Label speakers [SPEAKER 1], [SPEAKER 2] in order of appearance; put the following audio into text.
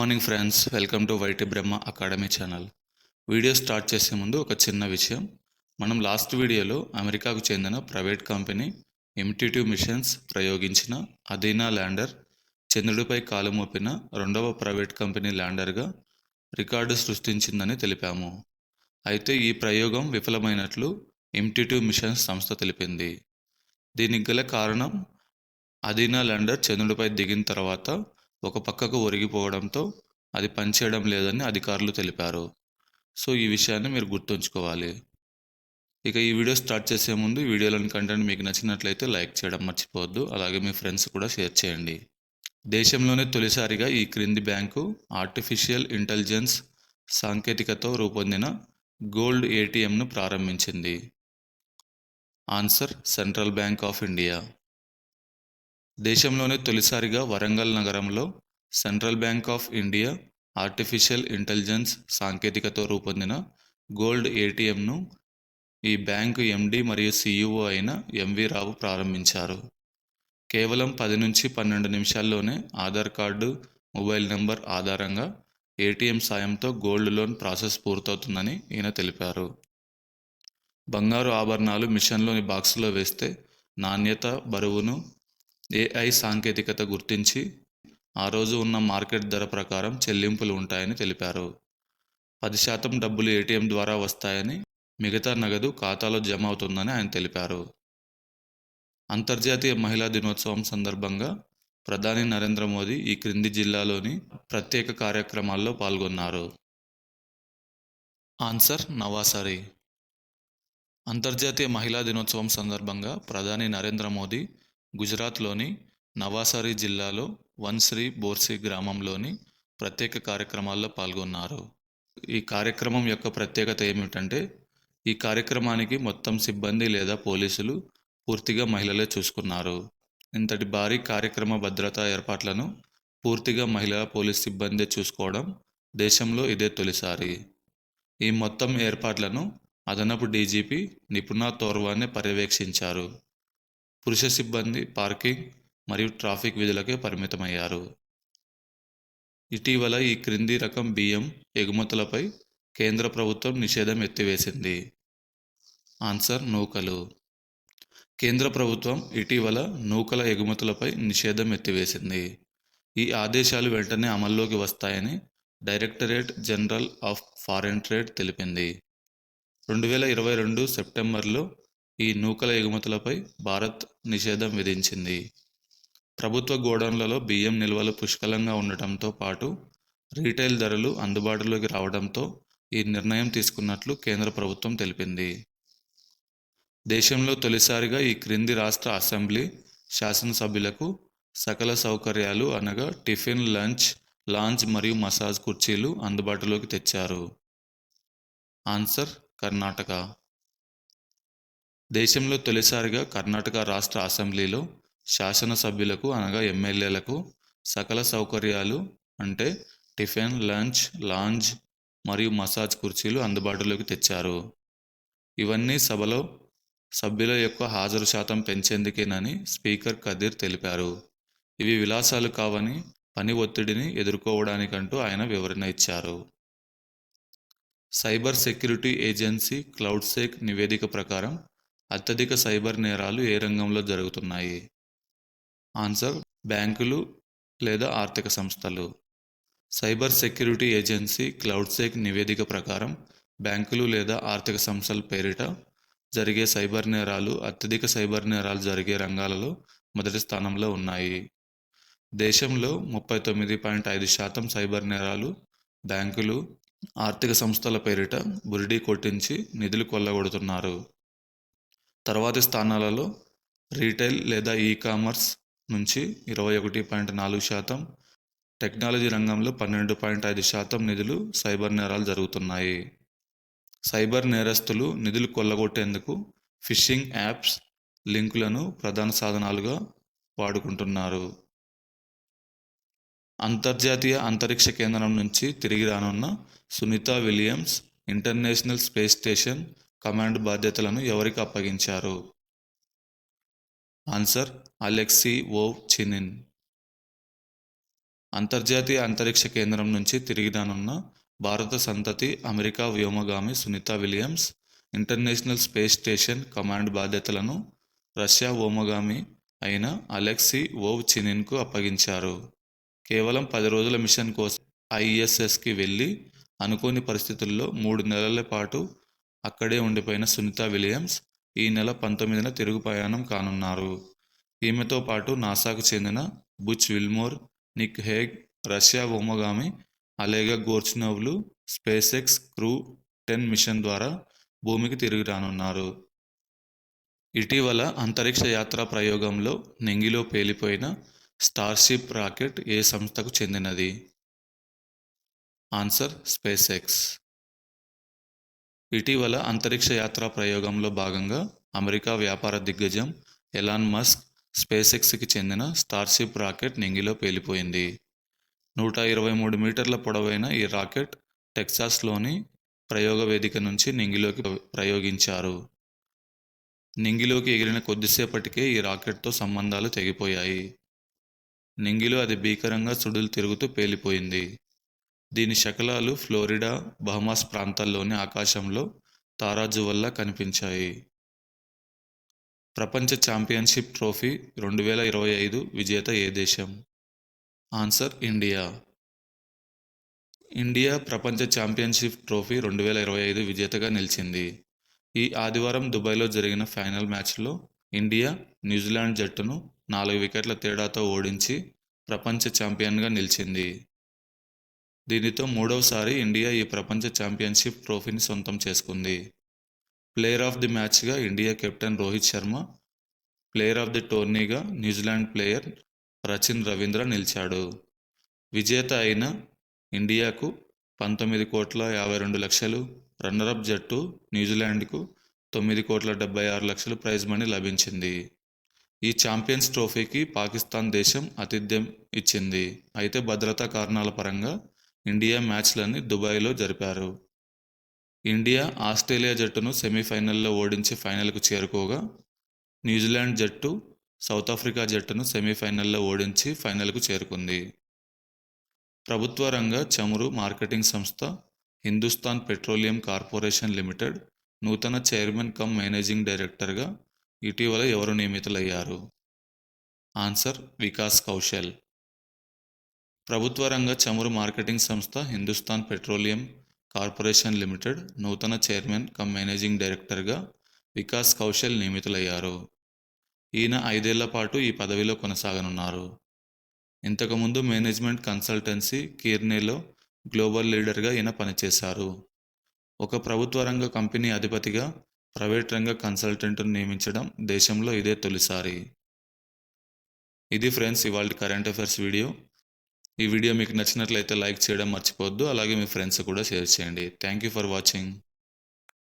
[SPEAKER 1] Morning friends welcome to Y T Brahma academy channel. Video start చేసే ముందు ఒక చిన్న విషయం. మనం లాస్ట్ వీడియోలో అమెరికాకు చెందిన ప్రైవేట్ కంపెనీ ఎంటిట్యూ మిషన్స్ ప్రయోగించిన అదీనా ల్యాండర్ చంద్రుడిపై కాలు మోపిన రెండవ ప్రైవేట్ కంపెనీ ల్యాండర్గా రికార్డు సృష్టించిందని తెలిపాము. అయితే ఈ ప్రయోగం విఫలమైనట్లు ఎంటిట్యూ మిషన్స్ సంస్థ తెలిపింది. దీనికి గల కారణం అదీనా ల్యాండర్ చంద్రుడిపై దిగిన తర్వాత ఒక పక్కకు ఒరిగిపోవడంతో అది పనిచేయడం లేదని అధికారులు తెలిపారు. సో ఈ విషయాన్ని మీరు గుర్తుంచుకోవాలి. ఇక ఈ వీడియో స్టార్ట్ చేసే ముందు ఈ వీడియోలోని కంటెంట్ మీకు నచ్చినట్లయితే లైక్ చేయడం మర్చిపోవద్దు. అలాగే మీ ఫ్రెండ్స్ కూడా షేర్ చేయండి. దేశంలోనే తొలిసారిగా ఈ క్రింది బ్యాంకు ఆర్టిఫిషియల్ ఇంటెలిజెన్స్ సాంకేతికతో రూపొందిన గోల్డ్ ఏటీఎంను ప్రారంభించింది. Answer central bank of India. దేశంలోనే తొలిసారిగా వరంగల్ నగరంలో central bank of India artificial intelligence సాంకేతికతో రూపొందిన గోల్డ్ ఏటీఎంను ఈ బ్యాంకు ఎండి మరియు సీఈఓ అయిన ఎంవి రావు ప్రారంభించారు. కేవలం పది నుంచి పన్నెండు నిమిషాల్లోనే ఆధార్ కార్డు మొబైల్ నెంబర్ ఆధారంగా ఏటీఎం సాయంతో గోల్డ్ లోన్ ప్రాసెస్ పూర్తవుతుందని ఈయన తెలిపారు. బంగారు ఆభరణాలు మిషన్లోని బాక్సులో వేస్తే నాణ్యత బరువును ఏఐ సాంకేతికత గుర్తించి ఆ రోజు ఉన్న మార్కెట్ ధర ప్రకారం చెల్లింపులు ఉంటాయని తెలిపారు. పది శాతం డబ్బులు ఏటీఎం ద్వారా వస్తాయని మిగతా నగదు ఖాతాలో జమ అవుతుందని ఆయన తెలిపారు. అంతర్జాతీయ మహిళా దినోత్సవం సందర్భంగా ప్రధాని నరేంద్ర మోదీ ఈ క్రింది జిల్లాలోని ప్రత్యేక కార్యక్రమాల్లో పాల్గొన్నారు. ఆన్సర్ నవాసరి. అంతర్జాతీయ మహిళా దినోత్సవం సందర్భంగా ప్రధాని నరేంద్ర మోదీ గుజరాత్లోని నవాసారి జిల్లాలో వన్శ్రీ బోర్సి గ్రామంలోని ప్రత్యేక కార్యక్రమాల్లో పాల్గొన్నారు. ఈ కార్యక్రమం యొక్క ప్రత్యేకత ఏమిటంటే ఈ కార్యక్రమానికి మొత్తం సిబ్బంది లేదా పోలీసులు పూర్తిగా మహిళలే చూసుకున్నారు. ఇంతటి భారీ కార్యక్రమ భద్రతా ఏర్పాట్లను పూర్తిగా మహిళా పోలీస్ సిబ్బందే చూసుకోవడం దేశంలో ఇదే తొలిసారి. ఈ మొత్తం ఏర్పాట్లను అదనపు డీజీపీ నిపుణ తోర్వానే పర్యవేక్షించారు. పురుష సిబ్బంది పార్కింగ్ మరియు ట్రాఫిక్ విధులకే పరిమితమయ్యారు. ఇటీవల ఈ క్రింది రకం బియ్యం ఎగుమతులపై కేంద్ర ప్రభుత్వం నిషేధం ఎత్తివేసింది. ఆన్సర్ నూకలు. కేంద్ర ప్రభుత్వం ఇటీవల నూకల ఎగుమతులపై నిషేధం ఎత్తివేసింది. ఈ ఆదేశాలు వెంటనే అమల్లోకి వస్తాయని directorate general of foreign trade తెలిపింది. రెండు వేల ఇరవై రెండు సెప్టెంబర్లో ఈ నూకల ఎగుమతులపై భారత్ నిషేధం విధించింది. ప్రభుత్వ గోడౌన్లలో బియ్యం నిల్వలు పుష్కలంగా ఉండటంతో పాటు రీటైల్ ధరలు అందుబాటులోకి రావడంతో ఈ నిర్ణయం తీసుకున్నట్లు కేంద్ర ప్రభుత్వం తెలిపింది. దేశంలో తొలిసారిగా ఈ క్రింది రాష్ట్ర అసెంబ్లీ శాసనసభ్యులకు సకల సౌకర్యాలు అనగా టిఫిన్ లంచ్ లాంచ్ మరియు మసాజ్ కుర్చీలు అందుబాటులోకి తెచ్చారు. ఆన్సర్ కర్ణాటక. దేశంలో తొలిసారిగా కర్ణాటక రాష్ట్ర అసెంబ్లీలో శాసనసభ్యులకు అనగా ఎమ్మెల్యేలకు సకల సౌకర్యాలు అంటే టిఫిన్ లంచ్ లాంజ్ మరియు మసాజ్ కుర్చీలు అందుబాటులోకి తెచ్చారు. ఇవన్నీ సభలో సభ్యుల యొక్క హాజరు శాతం పెంచేందుకేనని స్పీకర్ కదీర్ తెలిపారు. ఇవి విలాసాలు కావని పని ఒత్తిడిని ఎదుర్కోవడానికంటూ ఆయన వివరణ ఇచ్చారు. సైబర్ సెక్యూరిటీ ఏజెన్సీ క్లౌడ్సేక్ నివేదిక ప్రకారం అత్యధిక సైబర్ నేరాలు ఏ రంగంలో జరుగుతున్నాయి? ఆన్సర్ బ్యాంకులు లేదా ఆర్థిక సంస్థలు. సైబర్ సెక్యూరిటీ ఏజెన్సీ క్లౌడ్సేక్ నివేదిక ప్రకారం బ్యాంకులు లేదా ఆర్థిక సంస్థల పేరిట జరిగే సైబర్ నేరాలు అత్యధిక సైబర్ నేరాలు జరిగే రంగాలలో మొదటి స్థానంలో ఉన్నాయి. దేశంలో ముప్పై తొమ్మిది పాయింట్ ఐదు శాతం సైబర్ నేరాలు బ్యాంకులు ఆర్థిక సంస్థల పేరిట బురిడీ కొట్టించి నిధులు కొల్లగొడుతున్నారు. తర్వాతి స్థానాలలో రీటైల్ లేదా ఈ కామర్స్ నుంచి ఇరవై ఒకటి పాయింట్ నాలుగు శాతం టెక్నాలజీ రంగంలో పన్నెండు పాయింట్ ఐదు శాతం నిధులు సైబర్ నేరాలు జరుగుతున్నాయి. సైబర్ నేరస్తులు నిధులు కొల్లగొట్టేందుకు ఫిషింగ్ యాప్స్ లింకులను ప్రధాన సాధనాలుగా వాడుకుంటున్నారు. అంతర్జాతీయ అంతరిక్ష కేంద్రం నుంచి తిరిగి రానున్న Sunita Williams international space station command బాధ్యతలను ఎవరికి అప్పగించారు? Answer Alexei Ovchinin. అంతర్జాతీయ అంతరిక్ష కేంద్రం నుంచి తిరిగి రానున్న భారత సంతతి America వ్యోమగామి Sunita Williams international space station command బాధ్యతలను రష్యా వ్యోమగామి అయిన అలెక్సీ ఓవ్ చినిన్కు అప్పగించారు. కేవలం పది రోజుల మిషన్ కోసం ఐఎస్ఎస్కి వెళ్ళి అనుకోని పరిస్థితుల్లో మూడు నెలల పాటు అక్కడే ఉండిపోయిన సునీత విలియమ్స్ ఈ నెల పంతొమ్మిదిన తిరుగు ప్రయాణం కానున్నారు. ఈమెతో పాటు నాసాకు చెందిన Butch Wilmore Nick Hague Russia ఓమగామి అలేగా గోర్చినోవ్లు SpaceX crew ten mission ద్వారా భూమికి తిరిగి రానున్నారు. ఇటీవల అంతరిక్ష యాత్రా ప్రయోగంలో నెంగిలో పేలిపోయిన స్టార్షిప్ రాకెట్ ఏ సంస్థకు చెందినది? ఆన్సర్ స్పేస్ ఎక్స్ ఇటీవల అంతరిక్ష యాత్రా ప్రయోగంలో భాగంగా అమెరికా వ్యాపార దిగ్గజం ఎలాన్ మస్క్ స్పేస్ ఎక్స్కి చెందిన స్టార్షిప్ రాకెట్ నింగిలో పేలిపోయింది. నూట ఇరవై మూడు మీటర్ల పొడవైన ఈ రాకెట్ టెక్సాస్లోని ప్రయోగ వేదిక నుంచి నింగిలోకి ప్రయోగించారు. నింగిలోకి ఎగిరిన కొద్దిసేపటికే ఈ రాకెట్తో సంబంధాలు తెగిపోయాయి. నింగిలో అది భీకరంగా సుడులు తిరుగుతూ పేలిపోయింది. దీని శకలాలు ఫ్లోరిడా బహమాస్ ప్రాంతాల్లోని ఆకాశంలో తారాజు వల్ల కనిపించాయి. ప్రపంచ ఛాంపియన్షిప్ ట్రోఫీ రెండు వేల ఇరవై ఐదు విజేత ఏ దేశం? Answer India. ఇండియా ప్రపంచ ఛాంపియన్షిప్ ట్రోఫీ రెండు వేల ఇరవై ఐదు విజేతగా నిలిచింది. ఈ ఆదివారం దుబాయ్లో జరిగిన ఫైనల్ మ్యాచ్లో ఇండియా న్యూజిలాండ్ జట్టును నాలుగు వికెట్ల తేడాతో ఓడించి ప్రపంచ ఛాంపియన్గా నిలిచింది. దీనితో మూడవసారి ఇండియా ఈ ప్రపంచ ఛాంపియన్షిప్ ట్రోఫీని సొంతం చేసుకుంది. Player of the మ్యాచ్గా India captain Rohit Sharma player of the టోర్నీగా New Zealand player Rachin Ravindra నిలిచాడు. విజేత అయిన ఇండియాకు పంతొమ్మిది కోట్ల యాభై రెండు లక్షలు రన్నరప్ జట్టు న్యూజిలాండ్కు తొమ్మిది కోట్ల డెబ్బై ఆరు లక్షలు ప్రైజ్ మనీ లభించింది. ఈ ఛాంపియన్స్ ట్రోఫీకి పాకిస్తాన్ దేశం ఆతిథ్యం ఇచ్చింది. అయితే భద్రతా కారణాల పరంగా ఇండియా మ్యాచ్లన్నీ దుబాయ్లో జరిపారు. ఇండియా ఆస్ట్రేలియా జట్టును సెమీఫైనల్లో ఓడించి ఫైనల్కు చేరుకోగా న్యూజిలాండ్ జట్టు సౌత్ ఆఫ్రికా జట్టును సెమీఫైనల్లో ఓడించి ఫైనల్కు చేరుకుంది. ప్రభుత్వ రంగ చమురు మార్కెటింగ్ సంస్థ హిందుస్థాన్ పెట్రోలియం కార్పొరేషన్ లిమిటెడ్ నూతన చైర్మన్ కమ్ మేనేజింగ్ డైరెక్టర్గా ఇటీవల ఎవరు నియమితులయ్యారు? ఆన్సర్ వికాస్ కౌశల్. ప్రభుత్వ రంగ చమురు మార్కెటింగ్ సంస్థ హిందుస్థాన్ పెట్రోలియం కార్పొరేషన్ లిమిటెడ్ నూతన చైర్మన్ కమ్ మేనేజింగ్ డైరెక్టర్గా వికాస్ కౌశల్ నియమితులయ్యారు. ఈయన ఐదేళ్ళ పాటు ఈ పదవిలో కొనసాగనున్నారు. ఇంతకుముందు మేనేజ్మెంట్ కన్సల్టెన్సీ కీర్నేలో గ్లోబల్ లీడర్గా ఈయన పనిచేశారు. ఒక ప్రభుత్వ రంగ కంపెనీ అధిపతిగా ప్రైవేట్ రంగ కన్సల్టెంట్ను నియమించడం దేశంలో ఇదే తొలిసారి. ఇది ఫ్రెండ్స్ ఇవాళ కరెంట్ అఫైర్స్ వీడియో. ఈ వీడియో మీకు నచ్చినట్లయితే లైక్ చేయడం మర్చిపోవద్దు. అలాగే మీ ఫ్రెండ్స్ కూడా షేర్ చేయండి. Thank you for watching